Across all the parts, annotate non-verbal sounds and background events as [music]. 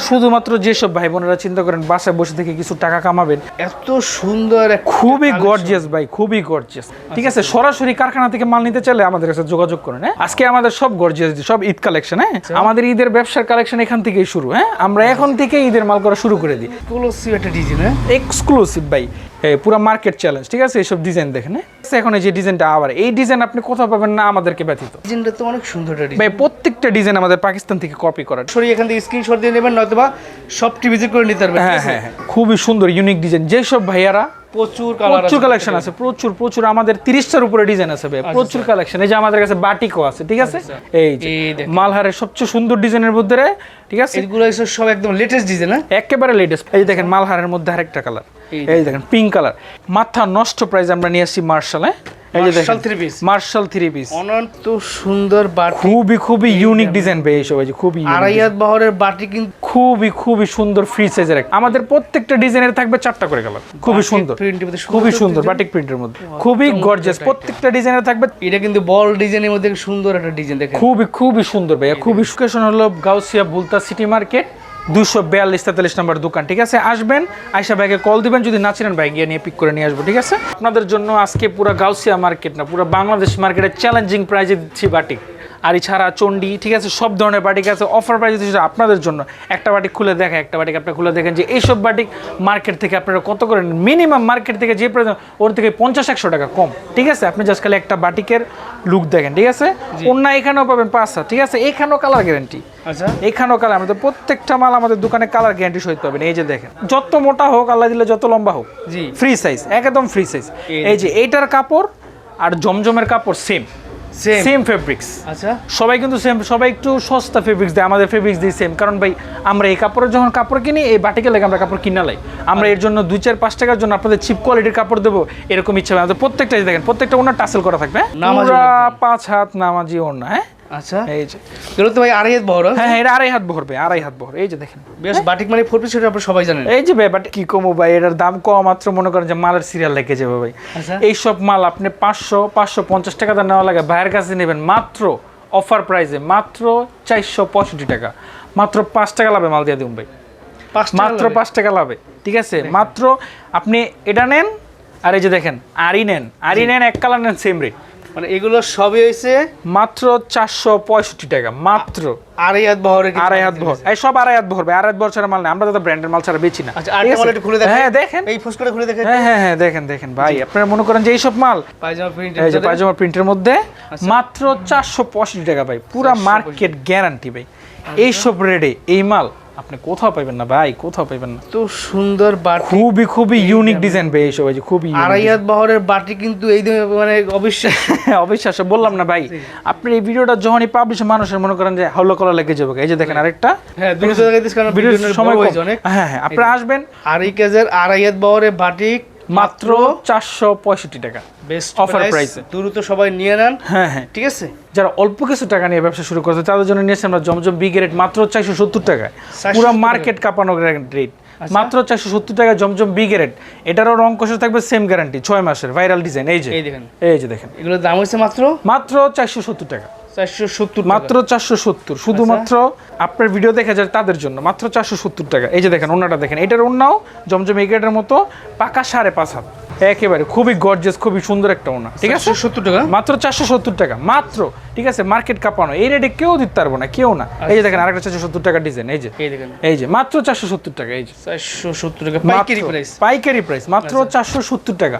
শুধুমাত্র যেসব ভাই বোনেরা চিন্তা করেন বাসায় বসে থেকে কিছু টাকা কামাবেন এত সুন্দর খুবই। গর্জিয়াস ভাই খুবই গর্জিয়াস ঠিক আছে সরাসরি কারখানা থেকে মাল নিতে চাইলে আমাদের কাছে যোগাযোগ করেন হ্যাঁ? আজকে আমাদের সব গর্জিয়াস সব ঈদ কালেকশন হ্যাঁ? আমাদের ঈদের ব্যবসার কালেকশন এখান থেকেই শুরু হ্যাঁ? আমরা এখন থেকে ঈদের মাল করা শুরু করে দিই। এক্সক্লুসিভ একটা ডিজাইন হ্যাঁ? এক্সক্লুসিভ ভাই। পুরো মার্কেট চ্যালেঞ্জ ঠিক আছে? এইসব ডিজাইন দেখেন হ্যাঁ? এখন এই যে ডিজাইনটা আবার এই ডিজাইন আপনি কোথাও পাবেন না আমাদেরকে ব্যথিত ডিজাইনটা তো অনেক সুন্দর ডিজাইন ভাই প্রত্যেকটা ডিজাইন আমাদের পাকিস্তান থেকে কপি করা। সরি এখান থেকে স্ক্রিনশট দিয়ে নেবেন নয়তোবা সবটি ভিজিট করে নিতে পারবেন হ্যাঁ? হ্যাঁ হ্যাঁ। খুবই সুন্দর ইউনিক ডিজাইন যেসব ভাইয়ারা প্রচুর প্রচুর কালেকশন আছে প্রচুর প্রচুর। আমাদের তিরিশটার উপরে ডিজাইন আছে প্রচুর কালেকশন এই যে আমাদের কাছে বাটিকও আছে ঠিক আছে? এই যে মালহারের সবচেয়ে সুন্দর ডিজাইনের মধ্যে রে, ঠিক আছে? এগুলো সব একদম লেটেস্ট ডিজাইন হ্যাঁ? একেবারে লেটেস্ট এই দেখেন মালহারের মধ্যে আরেকটা কালার এই এই দেখেন। পিঙ্ক কালার মাথা নষ্ট প্রাইস আমরা নিয়ে আসছি মার্শাল মার্শাল থ্রি পিস অনন্ত সুন্দর বাটি। খুবই খুবই ইউনিক ডিজাইন এইসব খুবই বহরের বাটি কিন্তু খুবই খুবই সুন্দর ফ্রি সাইজের আমাদের প্রত্যেকটা ডিজাইনের থাকবে চারটা করে কালার খুবই সুন্দর। মধ্যে খুবই সুন্দর বাটিক প্রিন্টের মধ্যে। খুবই প্রত্যেকটা ডিজাইনের থাকবে এটা কিন্তু বল ডিজাইনের মধ্যে সুন্দর একটা ডিজাইন দেখেন। খুবই খুবই সুন্দর ভাইয়া। খুবই লোকেশন হলো গাউসিয়া বুলতা সিটি মার্কেট দুশো বিয়াল্লিশ তেতাল্লিশ নম্বর দোকান, ঠিক আছে? আসবেন আয়সা ভাইকে কল দিবেন, যদি না চিনেন ভাই, গিয়ে নিয়ে পিক করে নিয়ে আসব, ঠিক আছে? আপনাদের জন্য আজকে পুরো গাউসিয়া মার্কেট না, পুরো বাংলাদেশ মার্কেটে চ্যালেঞ্জিং প্রাইজে দিচ্ছি বাটিক আর এছাড়া চন্ডি ঠিক আছে সব ধরনের বাটিক আছে। অফার প্রাইজে দিচ্ছি আপনাদের জন্য একটা বাটিক খুলে দেখা একটা বাটিক আপনি খুলে দেখেন যে এইসব বাটিক মার্কেট থেকে আপনারা কত করেন মিনিমাম মার্কেট থেকে যে প্রয়োজন ওর থেকে পঞ্চাশ একশো টাকা কম ঠিক আছে? আপনি জাস্ট খালি একটা বাটিকের লুক দেখেন ঠিক আছে? অন্য এখানেও পাবেন পাঁচটা ঠিক আছে? এখানেও কালার গ্যারেন্টি আচ্ছা। এখানেও কালার আমাদের প্রত্যেকটা মাল আমাদের দোকানে কালার গ্যারান্টি সহিত পাবেন। এই যে দেখেন যত মোটা হোক আল্লাহ দিলে যত লম্বা হোক ফ্রি সাইজ একদম ফ্রি সাইজ এই এই যে এইটার কাপড় আর জমজমের কাপড় সেম সেম ফেব্রিক্স আচ্ছা। সবাই কিন্তু সেম সবাই একটু সস্তা ফেব্রিক্স দেয় আমাদের ফেব্রিক্স দিয়ে সেম কারণ ভাই আমরা এই কাপড়ের যখন কাপড় কিনি এই বাটিকে লেগে আমরা কাপড় কিনা লাই। আমরা এর জন্য দুই চার পাঁচ টাকার জন্য আপনাদের চিপ কোয়ালিটির কাপড় দেবো এরকম ইচ্ছা হবে আমাদের প্রত্যেকটা দেখেন প্রত্যেকটা ওনার টাসেল করা থাকবে হ্যাঁ? নামাজি। পাঁচ হাত নামাজি ওনা হ্যাঁ? আচ্ছা। এই যে। এগুলো তো ভাই আড়াই হাত বহর হ্যাঁ? হ্যাঁ এটা আড়াই হাত বহরবে আড়াই হাত বহর। এই যে দেখেন। বেশ বাটিক মানে ফোর পিস আপনারা সবাই জানেন। এই যে ব্যাপারটা কি কমো ভাই এটার দাম কম মাত্র মনে করেন যে মালের সিরিয়াল লেগে যাবে ভাই। আচ্ছা। এইসব মাল আপনি পাঁচশো পাঁচশো পঞ্চাশ টাকা দাম নেওয়া লাগে। ভাইয়ের কাছে নেবেন মাত্র অফার প্রাইসে মাত্র চারশো পঁয়ষট্টি টাকা। মাত্র পাঁচ টাকা লাভে মাল দিয়ে দিন ভাই। মাত্র পাঁচ টাকা লাভে ঠিক আছে? মাত্র আপনি এটা নেন আর এই যে দেখেন আরই নেন। আরই নেন এক কালার নেন সেম রেট মানে এগুলো সবই হয়েছে মাত্র চারশো পঁয়ষট্টি টাকা মাত্র। আড়াই হাত বহরের আড়াই হাত ভর এই সব আড়াই হাত ভরবে আড়াই হাত ভর ছাড়া মাল নেই। আমরা তো ব্র্যান্ডের মাল ছাড়া বেচি না। আচ্ছা খুলে দেখেন? হ্যাঁ দেখেন। এই ফুসকুটা খুলে দেখেন। হ্যাঁ হ্যাঁ হ্যাঁ দেখেন দেখেন ভাই আপনারা মনে করেন যে এইসব মাল? পায়জামা প্রিন্ট এই যে পায়জামা প্রিন্টের মধ্যে আচ্ছা। মাত্র চারশো পঁয়ষট্টি টাকা ভাই পুরা মার্কেট গ্যারান্টি ভাই। এইসব রেডে এই মাল আপনি কোথাও পাবেন না ভাই কোথাও পাবেন না। তো সুন্দর বাটি। খুবই খুবই ইউনিক ডিজাইন ভাই এইসব এই যে খুবই আরাইয়াত বহরের বাটি কিন্তু এই দিনে মানে অবশ্যই হ্যাঁ, [laughs] অবিশ্বাস্য বললাম না ভাই। আপনি এই ভিডিওটা যখনই পাবলিশ মানুষের মনে করেন যে হলো কলা লেগে যাবে। এই যে দেখেন আরেকটা। হ্যাঁ সময় হ্যাঁ হ্যাঁ আপনি আসবেন। আড়াই কেজের আড়াই হাত বহরের বাটি মাত্র চারশো পঁয়ষট্টি টাকা। বেস্ট অফার প্রাইসে দ্রুত সবাই নিয়ে নেন। হ্যাঁ হ্যাঁ। ঠিক আছে? যারা অল্প কিছু টাকা নিয়ে ব্যবসা শুরু করছে তাদের জন্য নিয়েছি আমরা জমজম বি গ্রেড মাত্র চারশো সত্তর টাকায়। পুরো মার্কেট কাঁপানো রেট মাত্র চারশো সত্তর টাকা জমজম বি গ্রেড এটারও রং কষে থাকবে সেম গ্যারান্টি ছয় মাসের ভাইরাল ডিজাইন এই যে। এই দেখেন। এই যে দেখেন। এগুলোর দাম হচ্ছে মাত্র? মাত্র চারশো সত্তর টাকা। মাত্র চারশো সত্তর। শুধুমাত্র আপনার ভিডিও দেখা যায় তাদের জন্য। মাত্র চারশো সত্তর টাকা। এই যে দেখেন ওনাটা দেখেন। এটার ওনাও জমজম এগেটের মতো পাকা সাড়ে পাঁচ হাত। একেবারে খুবই গর্জেস খুবই সুন্দর একটা ওনা ঠিক আছে? সত্তর টাকা? মাত্র চারশো সত্তর টাকা মাত্র ঠিক আছে? মার্কেট কাঁপানো এই রেটে কেউ দিতে পারব না কেউ না। এই যে দেখেন আরেকটা চারশো সত্তর টাকা ডিজাইন এই যে। এই যে মাত্র চারশো সত্তর টাকা এই যে। চারশো সত্তর টাকা পাইকারি প্রাইস পাইকারি প্রাইস মাত্র চারশো সত্তর টাকা।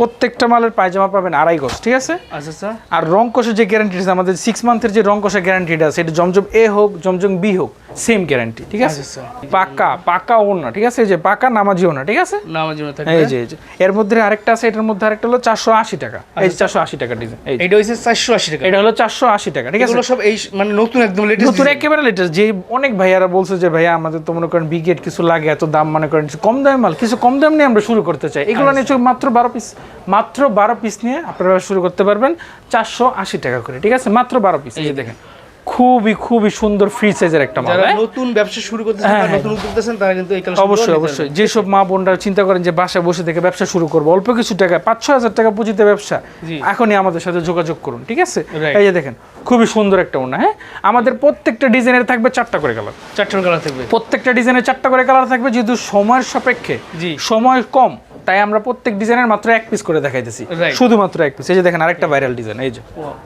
প্রত্যেকটা মালের পায়জামা পাবেন আড়াই গজ ঠিক আছে? আচ্ছা আচ্ছা। আর রং কষে যে গ্যারান্টি আছে আমাদের সিক্স মান্থের যে রং কষা গ্যারান্টিটা আছে এটা জমজম এ হোক জমজম বি হোক সেম গ্যারান্টি ঠিক আছে? আচ্ছা, আচ্ছা। পাকা পাকা ওনা ঠিক আছে? এই যে পাকা নামাজি ওনা ঠিক আছে? না আমার জন্য এই যে এই যে। এর মধ্যে আরেকটা আছে এটার মধ্যে আরেকটা হলো চারশো আশি টাকা। এই চারশো আশি টাকা ডিজাইন এটা হচ্ছে চারশো আশি টাকা। এটা হলো চারশো আশি টাকা ঠিক আছে? এগুলো সব এই মানে নতুন একদম লেটেস্ট নতুন একেবারে লেটেস্ট যে অনেক ভাইয়ারা বলছে যে ভাইয়া আমাদের তো মনে করেন বিগেট কিছু লাগে এত দাম মনে করেন কম দামে মাল কিছু কম দাম নিয়ে আমরা শুরু করতে চাই। এগুলো নিয়ে চোখ মাত্র বারো পিস মাত্র বারো পিস নিয়ে আপনারা শুরু করতে পারবেন চারশো আশি টাকা করে ঠিক আছে? মাত্র বারো পিস এই দেখেন। খুবই খুবই সুন্দর ফ্রি সাইজের একটা মাল যারা হ্যাঁ? নতুন ব্যবসা শুরু করতেছেন হ্যাঁ, বা হ্যাঁ। নতুন উদ্যোক্তাছেন তারা কিন্তু এই কালেকশন অবশ্যই অবশ্যই যেসব মা বোনরা চিন্তা করেন যে বাসায় বসে থেকে ব্যবসা শুরু করব অল্প কিছু টাকা পাঁচ ছ হাজার টাকা পুঁজিতে ব্যবসা। এখনই আমাদের সাথে যোগাযোগ করুন ঠিক আছে এই যে দেখেন খুবই সুন্দর একটা ওনা হ্যাঁ আমাদের প্রত্যেকটা ডিজাইনের থাকবে চারটা করে কালার চারটার কালার থাকবে প্রত্যেকটা ডিজাইনের চারটা করে কালার থাকবে যেহেতু সময়ের সাপেক্ষে। সময় কম তাই আমরা প্রত্যেক ডিজাইনের মাত্র এক পিস করে দেখাইতেছি। শুধুমাত্র এক পিস এই যে দেখেন আরেকটা ভাইরাল ডিজাইন এই যে।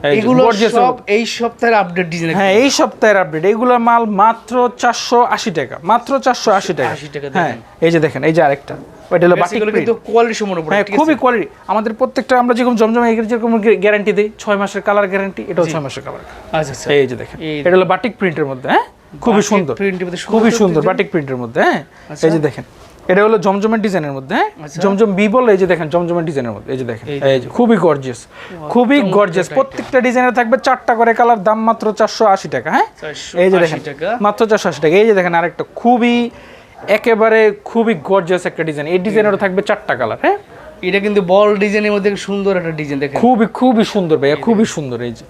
এই যে, এগুলো সব এই সপ্তাহের আপডেট ডিজাইন হ্যাঁ এই সপ্তাহের আপডেট এইগুলো মাল মাত্র চারশো আশি টাকা মাত্র চারশো আশি টাকা। 80 টাকা হ্যাঁ এই যে দেখেন এই যে আরেকটা। ওইটা হলো বাটিক এগুলো কিন্তু কোয়ালিটি সম্পূর্ণ হ্যাঁ খুবই কোয়ালিটি আমাদের প্রত্যেকটা আমরা যেরকম জমজম এগের যেরকম গ্যারান্টি দিই ছয় মাসের কালার গ্যারান্টি এটাও ছয় মাসের কালার আচ্ছা আচ্ছা। এই যে দেখেন এটা হলো বাটিক প্রিন্টের মধ্যে হ্যাঁ? খুবই সুন্দর। খুবই সুন্দর বাটিক প্রিন্টের মধ্যে হ্যাঁ? আচ্ছা। এই যে দেখেন। এটা হলো জমজমের ডিজাইনের মধ্যে হ্যাঁ? আচ্ছা। জমজম বি বলে এই যে দেখেন জমজমের ডিজাইনের মধ্যে এই যে দেখেন। এই যে। খুবই গর্জিয়াস খুবই গর্জিয়াস প্রত্যেকটা ডিজাইনে থাকবে চারটা করে কালার দাম মাত্র চারশো আশি টাকা হ্যাঁ? এই যে দেখেন মাত্র চারশো আশি টাকা। এই যে দেখেন আরেকটা খুবই একেবারে খুবই গর্জিয়াস একটা ডিজাইন। এই ডিজাইনেরও থাকবে চারটা কালার হ্যাঁ? এটা কিন্তু বল ডিজাইনের মধ্যে সুন্দর একটা ডিজাইন দেখেন। খুবই খুবই সুন্দর ভাইয়া খুবই সুন্দর এই যে।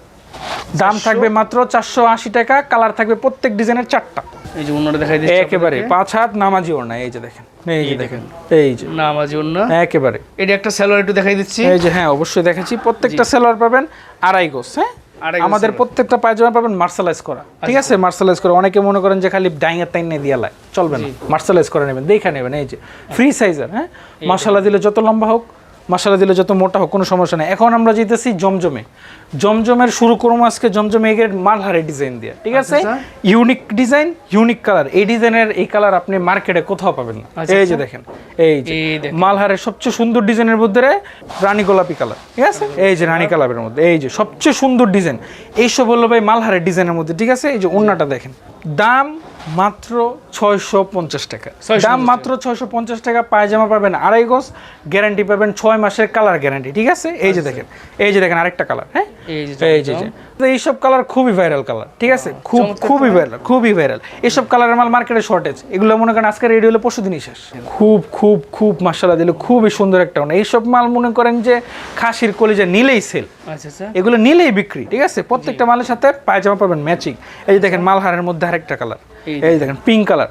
দাম থাকবে মাত্র চারশো আশি টাকা কালার থাকবে প্রত্যেক ডিজাইনের চারটা। এই যে অন্যটা দেখাই দিচ্ছি একেবারে পাঁচ হাত নামাজি ওর না এই যে দেখেন এই যে দেখেন এই যে। না মাঝে অন্য একেবারে। এটা একটা স্যালোয়ার একটু দেখাই দিচ্ছি। এই যে হ্যাঁ অবশ্যই দেখাচ্ছি। প্রত্যেকটা সেলার পাবেন আড়াই গোস হ্যাঁ? আমাদের প্রত্যেকটা পায়জামা পাবেন মার্শালাইজ করা ঠিক আছে? মার্শালাইজ করা। অনেকে মনে করেন যে খালি ডাইঙের তাইন নিয়ে দিয়ে চলবে না। মার্শালাইজ করে নেবেন দেখে নেবেন এই যে। ফ্রি সাইজের হ্যাঁ? মশলা দিলে যত লম্বা হোক মশলা দিলে যত মোটা হোক কোনো সমস্যা নেই। এখন আমরা যেতেছি জমজমে। জমজমের শুরু করব আজকে জমজমে এগের মালহারে ডিজাইন দিয়ে ঠিক আছে? আচ্ছা। Unique design unique colour. এই ডিজাইনের এই কালার আপনি মার্কেটে কোথাও পাবেন না। আচ্ছা, এই যে দেখেন এই যে মালহারের সবচেয়ে সুন্দর ডিজাইনের মধ্যে রানী গোলাপি কালার ঠিক আছে? এই যে রানী কালারের মধ্যে এই যে সবচেয়ে সুন্দর ডিজাইন। এইসব হলো ভাই মালহারের ডিজাইনের মধ্যে ঠিক আছে? এই যে ওন্নাটা দেখেন। দাম মাত্র ছয়শো পঞ্চাশ টাকা। দাম মাত্র ছয়শো পঞ্চাশ টাকা পায়জামা পাবেন আড়াই গজ গ্যারান্টি পাবেন ছয় মাসের কালার গ্যারান্টি ঠিক আছে? এই যে দেখেন এই যে দেখেন আরেকটা কালার হ্যাঁ? এই যে এইসব কালার খুবই ভাইরাল কালার ঠিক আছে? খুব খুবই ভাইরাল খুবই ভাইরাল এইসব কালারের মাল মার্কেটে শর্টেজ এগুলো মনে করেন আজকে রেডি হলে পরশু দিনই শেষ। খুব খুব খুব মাসালা দিলে খুবই সুন্দর একটা মানে এইসব মাল মনে করেন যে খাসির কলিজা নিলেই সেল আচ্ছা আচ্ছা। এগুলো নিলেই বিক্রি ঠিক আছে? প্রত্যেকটা মালের সাথে পায়জামা পাবেন ম্যাচিং এই যে দেখেন মালহারের মধ্যে আরেকটা কালার এই দেখেন পিঙ্ক কালার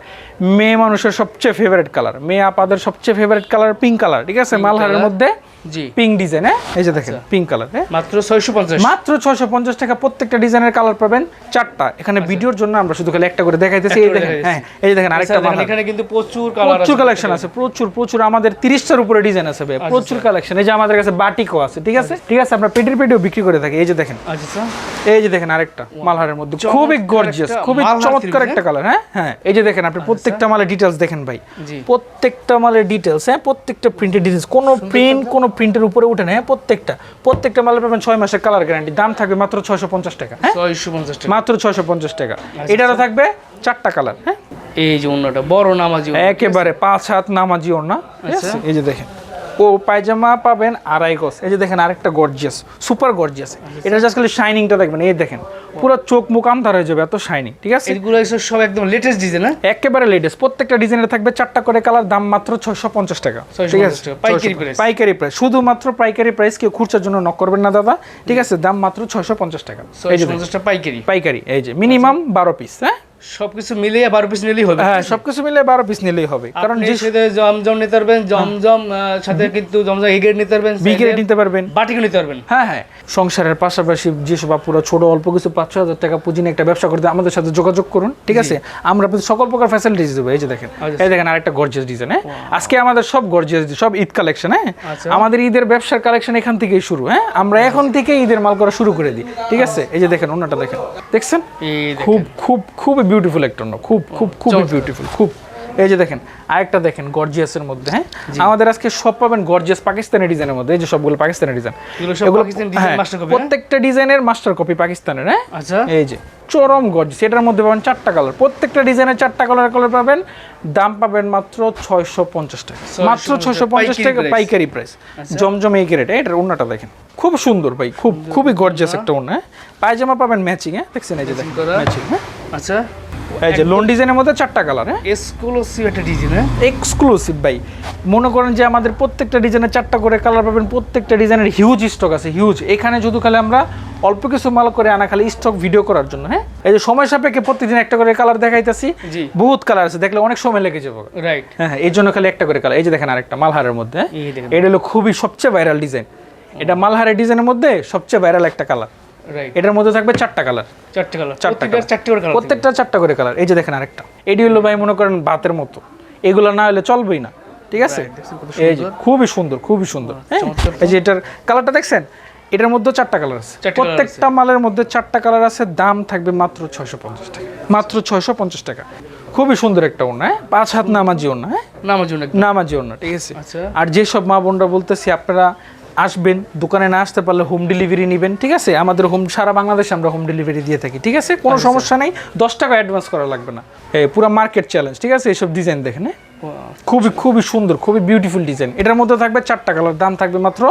মেয়ে মানুষের সবচেয়ে ফেভারিট কালার মেয়ে আপাদের সবচেয়ে ফেভারিট কালার পিঙ্ক কালার ঠিক আছে? মালহারের মধ্যে জি। পিঙ্ক ডিজাইন হ্যাঁ? এই যে দেখেন পিঙ্ক কালার হ্যাঁ? মাত্র ছয়শো পঞ্চাশ। মাত্র ছয়শো পঞ্চাশ টাকা প্রত্যেকটা ডিজাইনের কালার পাবেন চারটা। এখানে ভিডিওর জন্য আমরা শুধু খালি একটা করে দেখাইতেছি এই দেখেন হ্যাঁ এই দেখেন আরেকটা মালহার। এখানে কিন্তু প্রচুর কালার প্রচুর কালেকশন আছে প্রচুর প্রচুর আমাদের তিরিশটার উপরে ডিজাইন আছে ভাই প্রচুর কালেকশন এই যে আমাদের কাছে বাটিকও আছে ঠিক আছে? ঠিক আছে আমরা পেটির পেটিও বিক্রি করে থাকি এই যে দেখেন। আচ্ছা আচ্ছা। এই যে দেখেন আরেকটা মালহারের মধ্যে। খুবই গর্জিয়াস খুবই চমৎকার একটা কালার হ্যাঁ? হ্যাঁ এই যে দেখেন আপনি প্রত্যেকটা মালের ডিটেলস দেখেন ভাই। প্রত্যেকটা মালের ডিটেলস হ্যাঁ প্রত্যেকটা প্রিন্টের ডিটেলস কোনো প্রিন্ট কোনো প্রিন্টের উপরে উঠে না হ্যাঁ প্রত্যেকটা। প্রত্যেকটা মালের পাবেন ছয় মাসের কালার গ্যারান্টি দাম থাকবে মাত্র ছয়শো পঞ্চাশ টাকা হ্যাঁ? ছয়শো পঞ্চাশ টাকা। মাত্র ছয়শো পঞ্চাশ টাকা। এটারও থাকবে চারটা কালার হ্যাঁ? এই যে অন্যটা বড় নামাজি একেবারে পাঁচ হাত নামাজি না আচ্ছা। এই যে দেখেন। ও পায়জামা পাবেন আড়াই গজ। এই যে দেখেন আরেকটা গর্জিয়াস সুপার গর্জিয়াস এটা জাস্ট খালি শাইনিংটা দেখবেন এই দেখেন পুরো চোখ মুখ আমদার হয়ে যাবে এত শাইনিং ঠিক আছে? এগুলো সব একদম লেটেস্ট ডিজাইন হ্যাঁ একেবারে লেটেস্ট প্রত্যেকটা ডিজাইনের থাকবে চারটা করে কালার দাম মাত্র ছয়শো পঞ্চাশ টাকা ঠিক আছে? পাইকারি 650 price। পাইকারি প্রাইস শুধুমাত্র পাইকারি প্রাইস কেউ খুচরার জন্য নক করবেন না দাদা ঠিক আছে? দাম মাত্র ছয়শো পঞ্চাশ টাকা। এই যে পাইকারি। পাইকারি এই যে মিনিমাম বারো পিস হ্যাঁ? সবকিছু মিলিয়ে বারো পিস নিলেই হবে। হ্যাঁ সবকিছু বারো পিস নিলেই হবে। কারণ যে সাথে জমজম নিতে পারবেন জমজম সাথে কিন্তু জমজম এগেট নিতে পারবেন বিক্রি নিতে পারবেন। বাটিকে নিতে পারবেন। হ্যাঁ হ্যাঁ। সংসারের পাশাপাশি যেসব আপুরা ছোট অল্প কিছু পাঁচ হাজার টাকা পুঁজি নিয়ে একটা ব্যবসা করতে আমাদের সাথে যোগাযোগ করুন ঠিক আছে? আমরা সকল প্রকার ফ্যাসিলিটিস দেবো। এই যে দেখেন আচ্ছা। এই দেখেন আরেকটা গর্জিয়াস ডিজাইন হ্যাঁ? আজকে আমাদের সব গর্জিয়াস সব ঈদ কালেকশন হ্যাঁ? আচ্ছা। আমাদের ঈদের ব্যবসার কালেকশন এখান থেকেই শুরু হ্যাঁ? আমরা এখন থেকে ঈদের মাল করা শুরু করে দিই ঠিক আছে? এই যে দেখেন অন্যটা দেখেন দেখছেন? খুব খুব খুব বিউটিফুল একটা অন্য খুব খুব খুবই বিউটিফুল খুব। এই যে দেখেন আরেকটা দেখেন গর্জিয়াসের মধ্যে হ্যাঁ? আমাদের আজকে সব পাবেন গর্জিয়াস পাকিস্তানি ডিজাইনের মধ্যে এই যে সবগুলো পাকিস্তানি ডিজাইন এগুলো copy, হ্যাঁ? প্রত্যেকটা ডিজাইনের মাস্টার কপি পাকিস্তানের হ্যাঁ? আচ্ছা। এই যে চরম গর্জিয়াস এটার মধ্যে পাবেন চারটা কালার প্রত্যেকটা ডিজাইনের চারটা কালার কালার পাবেন দাম পাবেন মাত্র ছয়শো পঞ্চাশ টাকা। মাত্র ছয়শো পঞ্চাশ টাকা পাইকারি প্রাইস জমজম এই রেট এটার ওন্নাটা দেখেন খুব সুন্দর ভাই খুব খুবই গর্জিয়াস একটা ওন্না হ্যাঁ? পায়জামা পাবেন ম্যাচিং হ্যাঁ? দেখছেন এই যে দেখেন ম্যাচিং হ্যাঁ? আচ্ছা। এই যে লোন ডিজাইনের মধ্যে চারটা কালার হ্যাঁ? এক্সক্লুসিভ একটা ডিজাইন হ্যাঁ? এক্সক্লুসিভ ভাই। মনে করেন যে আমাদের প্রত্যেকটা ডিজাইনের চারটা করে কালার পাবেন প্রত্যেকটা ডিজাইনের হিউজ স্টক আছে হিউজ এখানে শুধু খালি আমরা অল্প কিছু মাল করে আনা খালি স্টক ভিডিও করার জন্য হ্যাঁ? এই যে সময় সাপেক্ষে প্রতিদিন একটা করে কালার দেখাইতেছি বহুত কালার আছে দেখলে অনেক সময় লেগে যাবে। রাইট হ্যাঁ হ্যাঁ এই জন্য খালি একটা করে কালার এই যে দেখেন আরেকটা মালহারের মধ্যে? এটা হলো খুবই সবচেয়ে ভাইরাল ডিজাইন এটা মালহারের ডিজাইনের মধ্যে সবচেয়ে ভাইরাল একটা কালার এটার মধ্যে থাকবে চারটা কালার চারটে কালার চারটা চারটে করে কালার প্রত্যেকটা চারটা করে কালার এই যে দেখেন আরেকটা। এটি হলো ভাই মনে করেন বাতের মতো। এগুলো না হলে চলবেই না। ঠিক আছে? এই যে খুবই সুন্দর খুবই সুন্দর। হ্যাঁ এই যে এটার কালারটা দেখছেন? এটার মধ্যে চারটা কালার আছে। প্রত্যেকটা মালের মধ্যে চারটা কালার আছে। দাম থাকবে মাত্র ছয়শো পঞ্চাশ টাকা। মাত্র ছয়শো পঞ্চাশ টাকা। খুবই সুন্দর একটা ওনা হ্যাঁ? পাঁচ হাত নামাজি ওনা হ্যাঁ? জন্য একদম। নামাজি ওনা ঠিক আছে? আচ্ছা। আর যেসব মা বোনরা বলতেছি আপনারা আসবেন দোকানে না আসতে পারলে হোম ডেলিভারি নেবেন ঠিক আছে? আমাদের হোম সারা বাংলাদেশে আমরা হোম ডেলিভারি দিয়ে থাকি ঠিক আছে? কোনো সমস্যা নেই দশ টাকা অ্যাডভান্স করা লাগবে না। এই পুরো মার্কেট চ্যালেঞ্জ ঠিক আছে? এইসব ডিজাইন দেখেন হ্যাঁ? খুবই খুবই সুন্দর খুবই বিউটিফুল ডিজাইন এটার মধ্যে থাকবে চারটা কালার দাম থাকবে মাত্র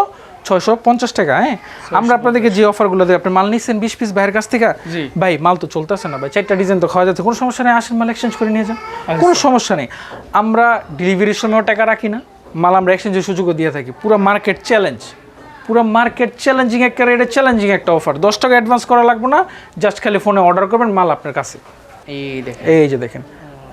ছয়শো পঞ্চাশ টাকা হ্যাঁ? আমরা আপনাদেরকে যে অফারগুলো দিই আপনি মাল নিচ্ছেন বিশ পিস ভাইয়ের কাছ থেকে ভাই মাল তো চলতেছে না ভাই চারটা ডিজাইন তো খাওয়া যাচ্ছে কোনো সমস্যা নেই আসেন মাল এক্সচেঞ্জ করে নিয়ে যান কোনো সমস্যা নেই। আমরা ডেলিভারির সময়ও টাকা রাখি না মাল আমরা এক্সচেঞ্জের সুযোগও দিয়ে থাকি। পুরো মার্কেট চ্যালেঞ্জ পুরো মার্কেট চ্যালেঞ্জিং একটা রেটে চ্যালেঞ্জিং একটা অফার দশ টাকা অ্যাডভান্স করা লাগবে না জাস্ট খালি ফোনে অর্ডার করবেন মাল আপনার কাছে। এই দেখেন। এই যে দেখেন।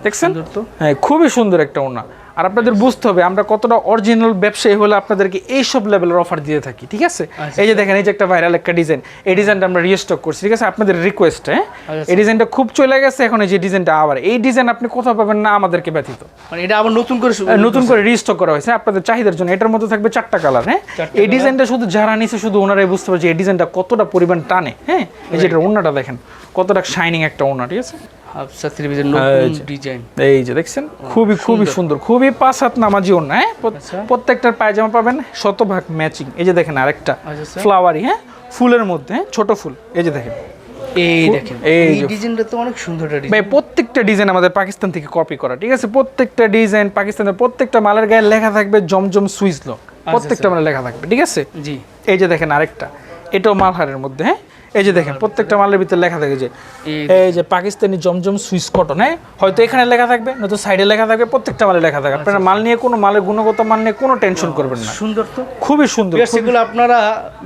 দেখছেন? তো। হ্যাঁ খুবই সুন্দর একটা ওনা আর আপনাদের বুঝতে হবে আমরা কতটা অরিজিনাল ব্যবসায়ী হলে আপনাদেরকে এই সব লেভেলের অফার দিয়ে থাকি ঠিক আছে? আচ্ছা। এই যে দেখেন এই যে একটা ভাইরাল একটা ডিজাইন এই ডিজাইনটা আমরা রিস্টক করছি ঠিক আছে? আপনাদের রিকোয়েস্ট হ্যাঁ? আচ্ছা। এই ডিজাইনটা খুব চলে গেছে এখন এই যে ডিজাইনটা আবার এই ডিজাইন আপনি কোথাও পাবেন না আমাদেরকে ব্যতীত। মানে এটা আবার নতুন করে নতুন করে রিস্টক করা হয়েছে আপনাদের চাহিদার জন্য এটার মধ্যে থাকবে চারটা কালার হ্যাঁ? এই ডিজাইনটা শুধু যারা নিছে শুধু ওনারাই বুঝতে পারছে এই ডিজাইনটা কতটা পরিমাণ টানে হ্যাঁ? এই যে এটা ওনাটা দেখেন কতটা শাইনিং একটা ওনা ঠিক আছে? ডিজাইন এই যে দেখছেন? খুবই খুবই সুন্দর। খুবই পাঁচ হাত নামাজি ওনা হ্যাঁ আচ্ছা। প্রত্যেকটার পায়জামা পাবেন শতভাগ ম্যাচিং এই যে দেখেন আরেকটা আচ্ছা, ফ্লাওয়ারি হ্যাঁ? ফুলের মধ্যে হ্যাঁ? ছোট ফুল। এই যে দেখেন। এই দেখেন এই এই যে। ডিজাইনটা তো অনেক সুন্দর ভাই প্রত্যেকটা ডিজাইন আমাদের পাকিস্তান থেকে কপি করা ঠিক আছে? প্রত্যেকটা ডিজাইন পাকিস্তানের প্রত্যেকটা মালের গায়ে লেখা থাকবে জমজম সুইচ লক প্রত্যেকটা মালের লেখা থাকবে ঠিক আছে? জি। এই যে দেখেন আরেকটা এটাও মালহারের মধ্যে হ্যাঁ? এই যে দেখেন প্রত্যেকটা মালের ভিতরে লেখা থাকে যে এই যে পাকিস্তানি জমজম সুইস কটন হ্যাঁ? হয়তো এখানে লেখা থাকবে নয়তো সাইডে লেখা থাকবে প্রত্যেকটা মালে লেখা থাকবে আপনারা মাল নিয়ে কোনো মালের গুণগত মান নিয়ে কোনো টেনশন করবেন না। সুন্দর তো। খুবই সুন্দর সেগুলো আপনারা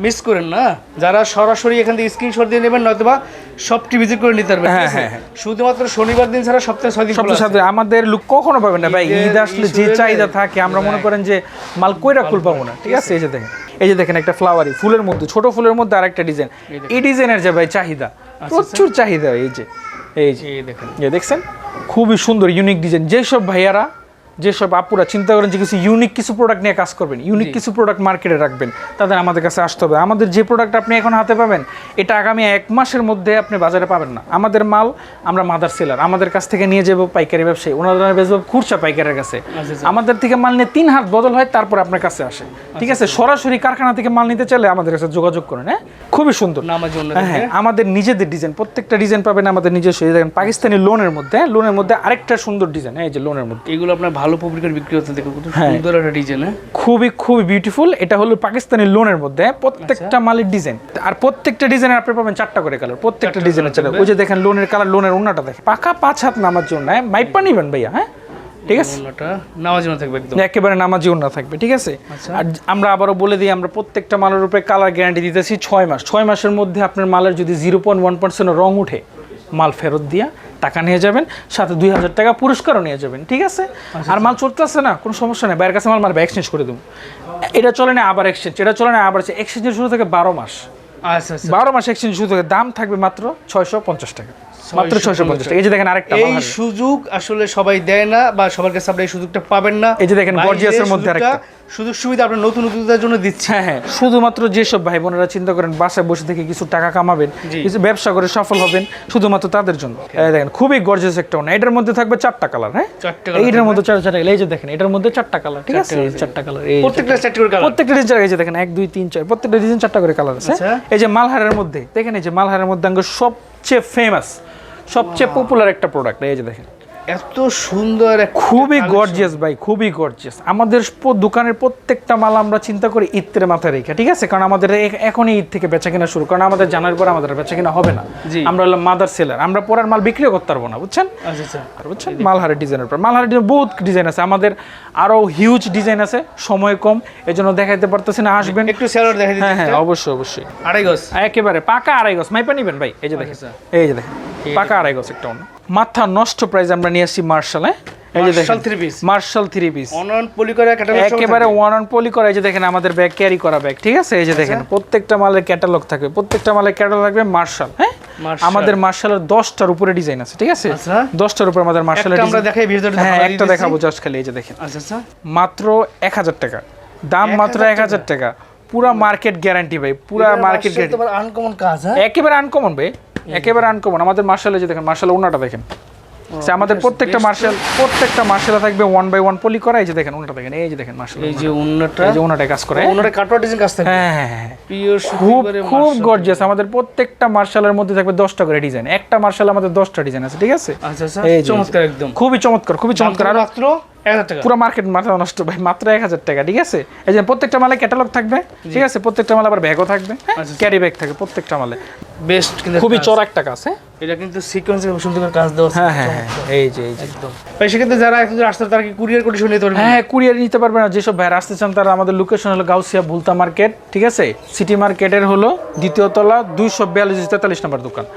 মিস করেন না। যারা সরাসরি এখান থেকে স্ক্রিনশট দিয়ে নেবেন নয়তো বা সবটি ভিজিট করে নিতে পারবেন হ্যাঁ, হ্যাঁ, হ্যাঁ। শুধুমাত্র শনিবার দিন ছাড়া সপ্তাহে ছয় দিন আছে। সাথে আমাদের লুক কখনো পাবেন না ভাই। ঈদ আসলে যে চাহিদা থাকে আমরা মনে করেন যে মাল কইরা কুল পাবো না ঠিক আছে। এই যে দেখেন। এই যে দেখেন একটা ফ্লাওয়ারি ফুলের মধ্যে ছোট ফুলের মধ্যে আর একটা ডিজাইন এই ডিজাইনের যে ভাই চাহিদা প্রচুর চাহিদা এই যে এই যে। দেখেন। যে দেখছেন? খুবই সুন্দর ইউনিক ডিজাইন যেসব ভাইয়ারা যেসব আপুরা চিন্তা করেন যে কিছু ইউনিক কিছু প্রোডাক্ট নিয়ে কাজ করবেন ইউনিক কিছু প্রোডাক্ট মার্কেটে রাখবেন তাদের আমাদের কাছে আসতে হবে। আমাদের যে প্রোডাক্ট আপনি এখন হাতে পাবেন এটা আগামী এক মাসের মধ্যে আপনি বাজারে পাবেন না। আমাদের মাল আমরা মাদার সেলার আমাদের কাছ থেকে নিয়ে যাব পাইকারি ব্যবসায়ী ওনারা বেচবো খুরসা পাইকারের কাছে। আচ্ছা, আমাদের থেকে মাল নিয়ে তিন হাত বদল হয় তারপর আপনার কাছে আসে। ঠিক আছে? সরাসরি কারখানা থেকে মাল নিতে চাইলে আমাদের কাছে যোগাযোগ করেন হ্যাঁ? খুবই সুন্দর। হ্যাঁ হ্যাঁ আমাদের নিজেদের ডিজাইন প্রত্যেকটা ডিজাইন পাবেন আমাদের নিজস্ব। দেখেন পাকিস্তানি লোনের মধ্যে লোনের মধ্যে আরেকটা সুন্দর ডিজাইন এই যে লোনের মধ্যে। এগুলো আপনার ভালো পব্লিকের বিক্রি হচ্ছে দেখুন কত হ্যাঁ। সুন্দর একটা ডিজাইন হ্যাঁ? খুবই খুবই বিউটিফুল এটা হলো পাকিস্তানি লোনের মধ্যে প্রত্যেকটা মালের ডিজাইন আর প্রত্যেকটা ডিজাইনের আপনি পাবেন চারটা করে কালার প্রত্যেকটা ডিজাইনের চালার ওই যে দেখেন লোনের কালার লোনের ওনাটা দেখেন। পাকা পাঁচ হাত নামার জন্য হ্যাঁ? মাইপা নিবেন ভাইয়া হ্যাঁ? ঠিক আছে? অন্যটা নামাজ জন্য থাকবে একদম। একেবারে নামাজি ওনা থাকবে ঠিক আছে? আচ্ছা। আর আমরা আবারও বলে দিই আমরা প্রত্যেকটা মালের উপরে কালার গ্যারান্টি দিতেছি ছয় মাস। ছয় মাসের মধ্যে আপনার মালের যদি জিরো পয়েন্ট ওয়ান পার্সেন্ট রং উঠে মাল ফেরত দিয়া টাকা নিয়ে যাবেন সাথে দুই হাজার টাকা পুরস্কারও নিয়ে যাবেন ঠিক আছে? আচ্ছা, আর মাল চলতে চলতেছে না কোনো সমস্যা নেই বাইরের কাছে মাল মারবে এক্সচেঞ্জ করে দেবো। এটা চলে না আবার এক্সচেঞ্জ এটা চলে না আবার এক্সচেঞ্জের শুরু থেকে বারো মাস। আচ্ছা আচ্ছা। বারো মাস এক্সচেঞ্জ শুরু থেকে দাম থাকবে মাত্র ছয়শো পঞ্চাশ টাকা। মাত্র ছয়শো পঞ্চাশ টাকা। এই যে দেখেন আরেকটা এই সুযোগ আসলে সবাই দেয় না বা সবার কাছে এই সুযোগটা পাবেন না। এই যে দেখেন, এর মধ্যে আরেকটা। সুযোগ সুবিধা আপনার নতুন জন্য দিচ্ছে। হ্যাঁ হ্যাঁ। শুধুমাত্র যেসব ভাই বোনেরা চিন্তা করেন বাসায় বসে থেকে কিছু টাকা কামাবেন কিছু ব্যবসা করে সফল হবেন শুধুমাত্র তাদের জন্য। দেখেন খুবই গর্জেস একটা ওনা। এটার মধ্যে থাকবে চারটা কালার হ্যাঁ? এইটার মধ্যে চার চারটা এই যে দেখেন এটার মধ্যে চারটা কালার ঠিক আছে? চারটা কালার এই প্রত্যেকটা চারটি করে কালার প্রত্যেকটা ডিজাইন এই যে দেখেন এক দুই তিন চার প্রত্যেকটা ডিজাইন চারটা করে কালার আছে। আচ্ছা। এই যে মালহারের মধ্যে দেখেন এই যে মালহারের মধ্যে সবচেয়ে ফেমাস সবচেয়ে পপুলার একটা প্রোডাক্ট এই যে দেখেন। এত সুন্দর খুবই। গর্জিয়াস ভাই খুবই গর্জিয়াস আমাদের দোকানের প্রত্যেকটা মাল আমরা চিন্তা করি ঈদের মাথায় রেখে ঠিক আছে? কারণ আমাদের এখনই ঈদ থেকে বেচা কিনা শুরু কারণ আমাদের জানার পর আমাদের বেচা কিনা হবে না। আমরা হলাম মাদার সেলার আমরা পরার মাল বিক্রিও করতে পারব না বুঝছেন? আচ্ছা আচ্ছা। বুঝছেন? মালহারের ডিজাইনের পর মালহারের ডিজাইন বহুত ডিজাইন আছে। আমাদের আরও হিউজ ডিজাইন আছে সময় কম এজন্য দেখাইতে পারতেছি না আসবেন। একটু সেলার দেখাই হ্যাঁ হ্যাঁ অবশ্যই অবশ্যই। আড়াই গজ। একেবারে পাকা আড়াই গজ। মাইপা নিবেন ভাই এই যে দেখেন। আচ্ছা। এই যে দেখেন। পাকা আড়াই গজ একটা মাথা নষ্ট প্রাইস আমরা নিয়ে আসছি মার্শাল হ্যাঁ? এই যে দেখেন। মার্শাল থ্রি পিস একেবারে ওয়ান অন পলি করা এই যে দেখেন আমাদের ব্যাগ ক্যারি করা ব্যাগ ঠিক আছে? এই যে আচ্ছা। দেখেন প্রত্যেকটা মালের ক্যাটালগ থাকবে প্রত্যেকটা মালের ক্যাটালগ থাকবে মার্শাল হ্যাঁ? আমাদের মার্শালের দশটার উপরে ডিজাইন আছে ঠিক আছে? আচ্ছা। দশটার উপরে আমাদের মার্শালের একটা আমরা দেখাই হ্যাঁ একটা দেখাবো জাস্ট খালি এই যে দেখেন। আচ্ছা মাত্র এক হাজার টাকা। দাম মাত্র এক হাজার টাকা। পুরা মার্কেট গ্যারান্টি ভাই পুরা মার্কেট গ্যারান্টি হ্যাঁ? একেবারে আনকমন ভাই। একেবারে আনকমন আমাদের মার্শালে যে দেখেন মার্শাল ওনাটা দেখেন। সে আমাদের প্রত্যেকটা মার্শাল প্রত্যেকটা মার্শালে থাকবে ওয়ান বাই ওয়ান পলি করা এই যে দেখেন ওনাটা দেখেন এই যে দেখেন মার্শাল এই যে উন্নতটা এই যে ওনাটা কাজ করে। উন্নটা কাটওয়া ডিজাইন কাজ থাকে হ্যাঁ হ্যাঁ হ্যাঁ। পিওর খুব খুব গর্জিয়াস আমাদের প্রত্যেকটা মার্শালের মধ্যে থাকবে দশটা করে ডিজাইন একটা মার্শাল আমাদের দশটা ডিজাইন আছে ঠিক আছে? আচ্ছা আচ্ছা। চমৎকার একদম। খুবই চমৎকার খুবই চমৎকার। আর মাত্র 1000 টাকা পুরো মার্কেট মাথা নষ্ট ভাই মাত্র এক হাজার টাকা ঠিক আছে? এই যে প্রত্যেকটা মালে ক্যাটালগ থাকবে ঠিক আছে? প্রত্যেকটা মালে আবার ব্যাগও থাকবে। ক্যারি ব্যাগ থাকবে প্রত্যেকটা মালে। বেস্ট কিন্তু খুবই কাজ। চড়া একটা কাজ হ্যাঁ? এটা কিন্তু সিকোয়েন্সে খুব সুন্দর করে কাজ দেওয়া হ্যাঁ হ্যাঁ হ্যাঁ এই যে এই যে। একদম। ভাই সেক্ষেত্রে যারা এখন আসতে তারা কি কুরিয়ার করে শুনে নিতে পারবে? হ্যাঁ কুরিয়ার নিতে পারবে না। যেসব ভাইরা আসতে চান তারা আমাদের লোকেশন হলো গাউসিয়া ভুলতা মার্কেট ঠিক আছে? সিটি মার্কেটের হলো দ্বিতীয় তলা দুইশো বিয়াল্লিশ তেতাল্লিশ নম্বর দোকান।